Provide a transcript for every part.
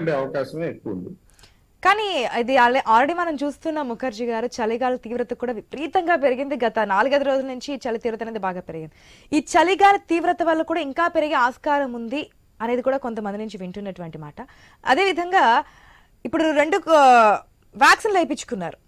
ఉండే అవకాశమే ఎక్కువ ఉంది. కానీ ఇది ఆల్రెడీ మనం చూస్తున్న ముఖర్జీ గారు చలిగాలి తీవ్రత కూడా విపరీతంగా పెరిగింది. గత నాలుగైదు రోజుల నుంచి ఈ చలి తీవ్రత అనేది బాగా పెరిగింది. ఈ చలిగాలి తీవ్రత వల్ల కూడా ఇంకా పెరిగే ఆస్కారం ఉంది అనేది కూడా కొంతమంది నుంచి వింటున్నటువంటి మాట. అదేవిధంగా ఇప్పుడు రెండు వ్యాక్సిన్లు వేయించుకున్నారు.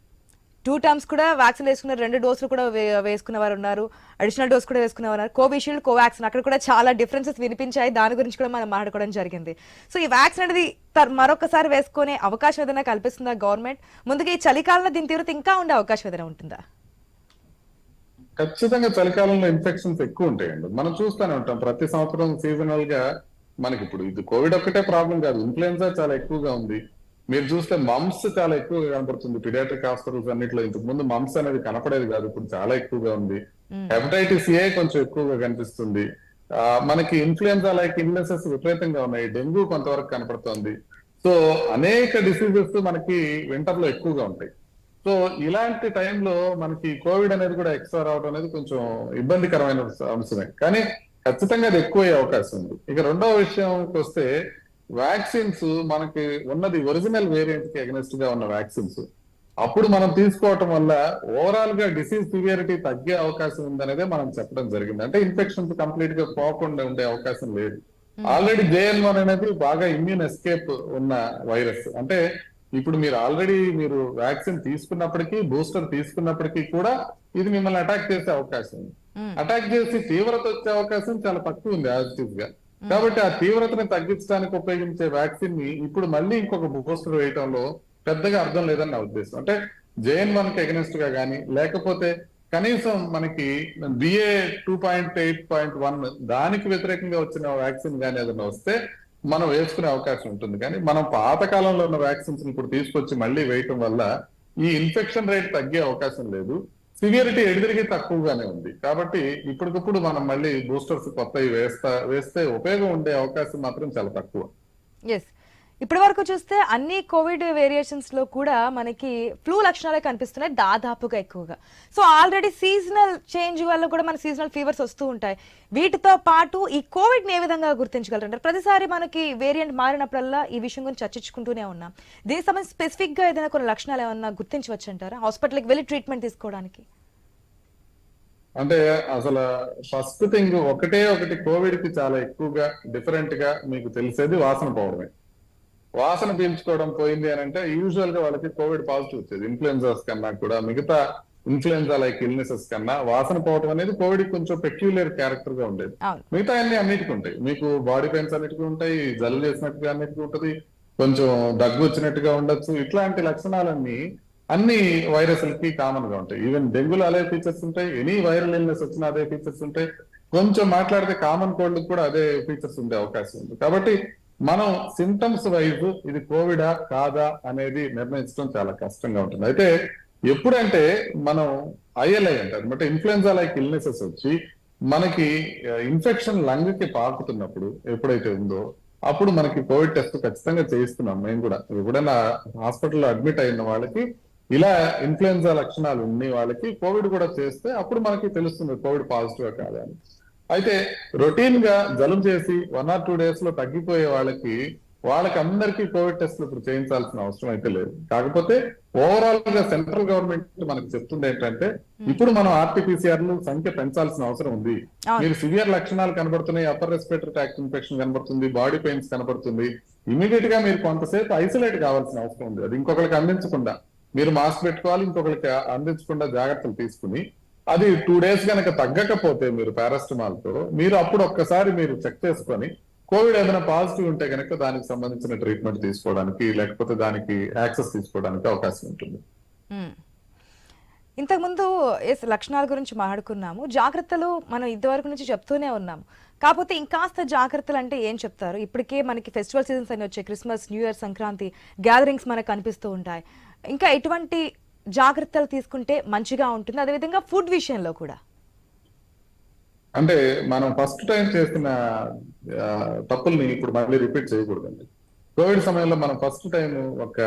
టూ టర్మ్స్ కూడా వ్యాక్సిన్ వేసుకున్నారు రెండు డోసులు కూడా వే- వేసుకున్న వారు ఉన్నారు. అడిషనల్ డోస్ కూడా వేసుకున్న వారు ఉన్నారు. కోవిషీల్డ్ కోవాక్సిన్ అక్కడ కూడా చాలా డిఫరెన్సెస్ వినిపించాయి. దాని గురించి కూడా మనం మాట్లాడుకోవడం జరిగింది. సో ఈ వ్యాక్సిన్ అనేది మరొకసారి వేసుకునే అవకాశం ఏదైనా కల్పిస్తుందా గవర్నమెంట్ ముందుగా ఈ చలికాలంలో దీని తీవ్రత ఇంకా ఉండే అవకాశం ఏదైనా ఉంటుందా? ఖచ్చితంగా చలికాలంలో ఇన్ఫెక్షన్స్ ఎక్కువ ఉంటాయండి. మనం చూస్తూనే ఉంటాం. ప్రతి సంవత్సరం సీజనల్గా మనకి ఇప్పుడు ఇది కోవిడ్ ఒక్కటే ప్రాబ్లం కాదు. ఇన్ఫ్లుయెన్సా చాలా ఎక్కువగా ఉంది. మీరు చూస్తే మమ్స్ చాలా ఎక్కువగా కనపడుతుంది. పిడియాట్రిక్ హాస్పిటల్స్ అన్నిట్లో ఇంతకు ముందు మమ్స్ అనేది కనపడేది కాదు. ఇప్పుడు చాలా ఎక్కువగా ఉంది. హెపటైటిస్ ఏ కొంచెం ఎక్కువగా కనిపిస్తుంది. మనకి ఇన్ఫ్లుయెన్జా లైక్ ఇల్నెసెస్ విపరీతంగా ఉన్నాయి. డెంగ్యూ కొంతవరకు కనపడుతోంది. సో అనేక డిసీజెస్ మనకి వింటర్లో ఎక్కువగా ఉంటాయి. సో ఇలాంటి టైంలో మనకి కోవిడ్ అనేది కూడా ఎక్స్ట్రా రావడం అనేది కొంచెం ఇబ్బందికరమైన అంశమే. కానీ ఖచ్చితంగా అది ఎక్కువ అయ్యే అవకాశం ఉంది. ఇక రెండవ విషయంకి వస్తే వ్యాక్సిన్స్ మనకి ఉన్నది ఒరిజినల్ వేరియంట్కి అగెనిస్ట్గా ఉన్న వ్యాక్సిన్స్ అప్పుడు మనం తీసుకోవటం వల్ల ఓవరాల్గా డిసీజ్ సివియారిటీ తగ్గే అవకాశం ఉందనేదే మనం చెప్పడం జరిగింది. అంటే ఇన్ఫెక్షన్స్ కంప్లీట్గా పోకుండా ఉండే అవకాశం లేదు. ఆల్రెడీ జేఎన్ వన్ అనేది బాగా ఇమ్యూన్ ఎస్కేప్ ఉన్న వైరస్ అంటే ఇప్పుడు మీరు ఆల్రెడీ మీరు వ్యాక్సిన్ తీసుకున్నప్పటికీ బూస్టర్ తీసుకున్నప్పటికీ కూడా ఇది మిమ్మల్ని అటాక్ చేసే అవకాశం ఉంది. అటాక్ చేసి తీవ్రత వచ్చే అవకాశం చాలా తక్కువ ఉంది యాజిటివ్గా. కాబట్టి ఆ తీవ్రతను తగ్గించడానికి ఉపయోగించే వ్యాక్సిన్ని ఇప్పుడు మళ్ళీ ఇంకొక బూస్టర్ వేయటంలో పెద్దగా అర్థం లేదని నా ఉద్దేశం. అంటే జేఎన్ వన్కి అగెనిస్ట్గా కానీ లేకపోతే కనీసం మనకి BA two point eight point one దానికి వ్యతిరేకంగా వచ్చిన వ్యాక్సిన్ కానీ ఏదైనా వస్తే మనం వేసుకునే అవకాశం ఉంటుంది. కానీ మనం పాత కాలంలో ఉన్న వ్యాక్సిన్స్ ఇప్పుడు తీసుకొచ్చి మళ్ళీ వేయటం వల్ల ఈ ఇన్ఫెక్షన్ రేట్ తగ్గే అవకాశం లేదు. సివియరిటీ ఎడిదిరిగి తక్కువగానే ఉంది. కాబట్టి ఇప్పటికప్పుడు మనం మళ్ళీ బూస్టర్స్ కొత్తవి వేస్తా వేస్తే ఉపయోగం ఉండే అవకాశం మాత్రం చాలా తక్కువ. ఎస్ ఇప్పటి వరకు చూస్తే అన్ని కోవిడ్ వేరియేషన్స్లో కూడా మనకి ఫ్లూ లక్షణాలే కనిపిస్తున్నాయి దాదాపుగా ఎక్కువగా. సో ఆల్రెడీ సీజనల్ చేంజ్ వల్ల కూడా మన సీజనల్ ఫీవర్స్ వస్తూ ఉంటాయి. వీటితో పాటు ఈ కోవిడ్ ఏ విధంగా గుర్తించగలరంటారు? ప్రతిసారి మనకి వేరియంట్ మారినప్పుడల్లా ఈ విషయం గురించి చర్చించుకుంటూనే ఉన్నాం. దీనికి సంబంధించి స్పెసిఫిక్గా ఏదైనా కొన్ని లక్షణాలు ఏమన్నా గుర్తించవచ్చు అంటారా హాస్పిటల్కి వెళ్ళి ట్రీట్మెంట్ తీసుకోవడానికి. అంటే అసలు ఫస్ట్ థింగ్ ఒకటే ఒకటి కోవిడ్కి చాలా ఎక్కువగా డిఫరెంట్గా మీకు తెలిసేది వాసన పోవడమే. వాసన పీల్చుకోవడం పోయింది అని అంటే యూజువల్గా వాళ్ళకి కోవిడ్ పాజిటివ్ వచ్చేది. ఇన్ఫ్లుయెన్జాస్ కన్నా కూడా మిగతా ఇన్ఫ్లుయెన్జా లైక్ ఇల్నెసెస్ కన్నా వాసన పోవడం అనేది కోవిడ్ కొంచెం పెక్యులర్ క్యారెక్టర్గా ఉండేది. మిగతా అన్ని అన్నిటికీ ఉంటాయి. మీకు బాడీ పెయిన్స్ అన్నిటికీ ఉంటాయి జలుబు చేసినట్టుగా అన్నిటికీ ఉంటది కొంచెం దగ్గు వచ్చినట్టుగా ఉండొచ్చు. ఇట్లాంటి లక్షణాలన్నీ అన్ని వైరస్లకి కామన్గా ఉంటాయి. ఈవెన్ డెంగ్యూలో అదే ఫీచర్స్ ఉంటాయి ఎనీ వైరల్ ఇల్నెస్ వచ్చినా అదే ఫీచర్స్ ఉంటాయి. కొంచెం మాట్లాడితే కామన్ కోల్డ్ కూడా అదే ఫీచర్స్ ఉండే అవకాశం ఉంది. కాబట్టి మనం సిమ్టమ్స్ వైజ్ ఇది కోవిడా కాదా అనేది నిర్ణయించడం చాలా కష్టంగా ఉంటుంది. అయితే ఎప్పుడంటే మనం ఐఎల్ఐ అంటారు అనమాట ఇన్ఫ్లుయెన్జా లైక్ ఇల్నెసెస్ వచ్చి మనకి ఇన్ఫెక్షన్ లంగ్కి పాకుతున్నప్పుడు ఎప్పుడైతే ఉందో అప్పుడు మనకి కోవిడ్ టెస్ట్ ఖచ్చితంగా చేయిస్తున్నాం మేము కూడా. ఎప్పుడైనా హాస్పిటల్లో అడ్మిట్ అయిన వాళ్ళకి ఇలా ఇన్ఫ్లుయెన్జా లక్షణాలు ఉన్న వాళ్ళకి కోవిడ్ కూడా చేస్తే అప్పుడు మనకి తెలుస్తుంది కోవిడ్ పాజిటివ్ కాదని అయితే రొటీన్గా జలుబు చేసి వన్ ఆర్ టూ డేస్లో తగ్గిపోయే వాళ్ళకి వాళ్ళకి అందరికీ కోవిడ్ టెస్ట్లు ఇప్పుడు చేయించాల్సిన అవసరం అయితే లేదు. కాకపోతే ఓవరాల్గా సెంట్రల్ గవర్నమెంట్ మనకు చెప్తుంది ఏంటంటే ఇప్పుడు మనం ఆర్టీపీసీఆర్లు సంఖ్య పెంచాల్సిన అవసరం ఉంది. మీరు సివియర్ లక్షణాలు కనబడుతున్నాయి అప్పర్ రెస్పిరేటరీ ట్రాక్ట్ ఇన్ఫెక్షన్ కనబడుతుంది బాడీ పెయిన్స్ కనబడుతుంది. ఇమీడియట్గా మీరు కొంతసేపు ఐసోలేట్ కావాల్సిన అవసరం ఉంది. అది ఇంకొకరికి అందించకుండా మీరు మాస్క్ పెట్టుకోవాలి ఇంకొకరికి అందించకుండా జాగ్రత్తలు తీసుకుని అది టూ డేస్ కనుక తగ్గకపోతే మీరు పారాస్టమాల్తో మీరు అప్పుడు ఒక్కసారి మీరు చెక్ చేసుకొని కోవిడ్ ఏదైనా పాజిటివ్ ఉంటే కనుక దానికి సంబంధించిన ట్రీట్మెంట్ తీసుకోవడానికి లేకపోతే దానికి యాక్సెస్ తీసుకోవడానికి అవకాశం ఉంటుంది. ఇంతకుముందు ఎస్ లక్షణాల గురించి మాట్లాడుకున్నాము. జాగ్రత్తలు మనం ఇంతవరకు నుంచి చెప్తూనే ఉన్నాము కాకపోతే ఇంకాస్త జాగ్రత్తలు అంటే ఏం చెప్తారు? ఇప్పటికే మనకి ఫెస్టివల్ సీజన్స్ అని వచ్చాయి. Christmas new year Sankranti gatherings మనకు కనిపిస్తూ ఉంటాయి. ఇంకా ఎటువంటి జాగ్రత్తలు తీసుకుంటే మంచిగా ఉంటుంది. అదేవిధంగా ఫుడ్ విషయంలో కూడా. అంటే మనం ఫస్ట్ టైం చేసిన తప్పుల్ని ఇప్పుడు మళ్ళీ రిపీట్ చేయకూడదండి. కోవిడ్ సమయంలో మనం ఫస్ట్ టైం ఒక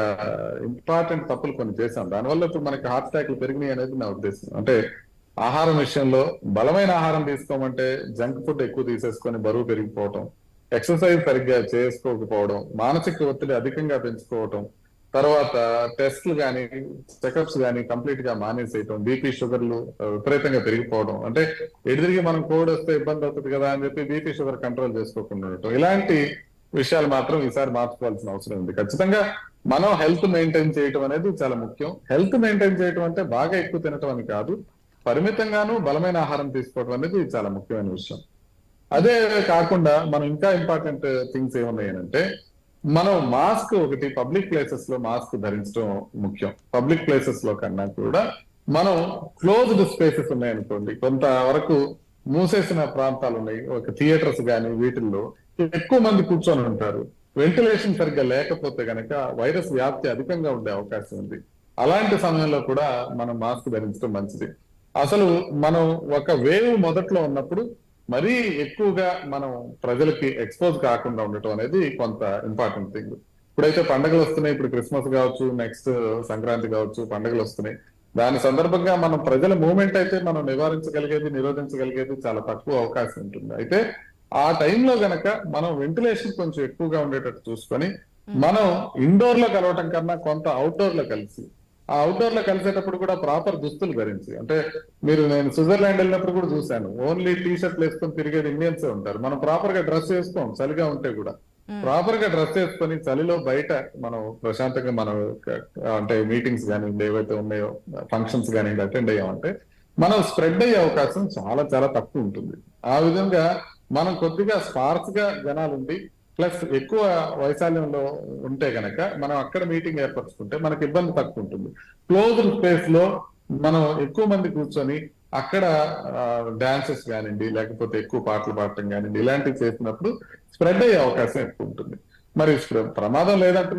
ఇంపార్టెంట్ తప్పులు కొన్ని చేసాం దానివల్ల ఇప్పుడు మనకి హార్ట్ అటాక్లు పెరిగినాయి అనేది నా ఉద్దేశం. అంటే ఆహారం విషయంలో బలమైన ఆహారం తీసుకోమంటే జంక్ ఫుడ్ ఎక్కువ తీసేసుకొని బరువు పెరిగిపోవటం ఎక్సర్సైజ్ సరిగ్గా చేసుకోకపోవడం మానసిక ఒత్తిడి అధికంగా పెంచుకోవటం తర్వాత టెస్ట్లు కానీ చెకప్స్ కానీ కంప్లీట్గా మానేసేయటం బీపీ షుగర్లు విపరీతంగా పెరిగిపోవడం. అంటే ఎదురికి మనం కోవిడ్ వస్తే ఇబ్బంది అవుతుంది కదా అని చెప్పి బీపీ షుగర్ కంట్రోల్ చేసుకోకుండా ఉండటం. ఇలాంటి విషయాలు మాత్రం ఈసారి మార్చుకోవాల్సిన అవసరం ఉంది. ఖచ్చితంగా మనం హెల్త్ మెయింటైన్ చేయటం అనేది చాలా ముఖ్యం. హెల్త్ మెయింటైన్ చేయటం అంటే బాగా ఎక్కువ తినటం అని కాదు. పరిమితంగాను బలమైన ఆహారం తీసుకోవడం అనేది చాలా ముఖ్యమైన విషయం. అదే కాకుండా మనం ఇంకా ఇంపార్టెంట్ థింగ్స్ ఏమున్నాయనంటే మనం మాస్క్ ఒకటి పబ్లిక్ ప్లేసెస్లో మాస్క్ ధరించడం ముఖ్యం. పబ్లిక్ ప్లేసెస్లో కన్నా కూడా మనం క్లోజ్డ్ స్పేసెస్ ఉన్నాయనుకోండి కొంత వరకు మూసేసిన ప్రాంతాలు ఉన్నాయి. ఒక థియేటర్స్ కానీ వీటిల్లో ఎక్కువ మంది కూర్చొని ఉంటారు. వెంటిలేషన్ సరిగ్గా లేకపోతే గనక వైరస్ వ్యాప్తి అధికంగా ఉండే అవకాశం ఉంది. అలాంటి సమయంలో కూడా మనం మాస్క్ ధరించడం మంచిది. అసలు మనం ఒక వేవ్ మొదట్లో ఉన్నప్పుడు మరీ ఎక్కువగా మనం ప్రజలకి ఎక్స్పోజ్ కాకుండా ఉండటం అనేది కొంత ఇంపార్టెంట్ థింగ్ ఇప్పుడైతే పండుగలు వస్తున్నాయి ఇప్పుడు క్రిస్మస్ కావచ్చు నెక్స్ట్ సంక్రాంతి కావచ్చు పండుగలు వస్తున్నాయి. దాని సందర్భంగా మనం ప్రజల మూవ్మెంట్ అయితే మనం నివారించగలిగేది నిరోధించగలిగేది చాలా తక్కువ అవకాశం ఉంటుంది. అయితే ఆ టైంలో గనక మనం వెంటిలేషన్ కొంచెం ఎక్కువగా ఉండేటట్టు చూసుకొని మనం ఇండోర్లో కలవటం కన్నా కొంత అవుట్డోర్లో కలిసి ఆ అవుట్డోర్లో కలిసేటప్పుడు కూడా ప్రాపర్ దుస్తులు ధరించి. అంటే మీరు నేను స్విట్జర్లాండ్ వెళ్ళినప్పుడు కూడా చూశాను. ఓన్లీ టీ షర్ట్లు వేసుకొని తిరిగేది ఇండియన్స్ ఉంటారు. మనం ప్రాపర్గా డ్రెస్ వేసుకోం చలిగా ఉంటే కూడా. ప్రాపర్గా డ్రెస్ వేసుకొని చలిలో బయట మనం ప్రశాంతంగా మనం అంటే మీటింగ్స్ కానివ్వండి ఏవైతే ఉన్నాయో ఫంక్షన్స్ కానివ్వండి అటెండ్ అయ్యామంటే మనం స్ప్రెడ్ అయ్యే అవకాశం చాలా చాలా తక్కువ ఉంటుంది. ఆ విధంగా మనం కొద్దిగా స్పార్స్గా జనాలు ఉండి ప్లస్ ఎక్కువ వైశాల్యంలో ఉంటే గనక మనం అక్కడ మీటింగ్ ఏర్పరచుకుంటే మనకి ఇబ్బంది తక్కువ ఉంటుంది. క్లోజ్డ్ స్పేస్లో మనం ఎక్కువ మంది కూర్చొని అక్కడ డాన్సెస్ కానివ్వండి లేకపోతే ఎక్కువ పాటలు పాడటం కానివ్వండి ఇలాంటివి చేసినప్పుడు స్ప్రెడ్ అయ్యే అవకాశం ఎక్కువ ఉంటుంది. మరి ప్రమాదం లేదంటే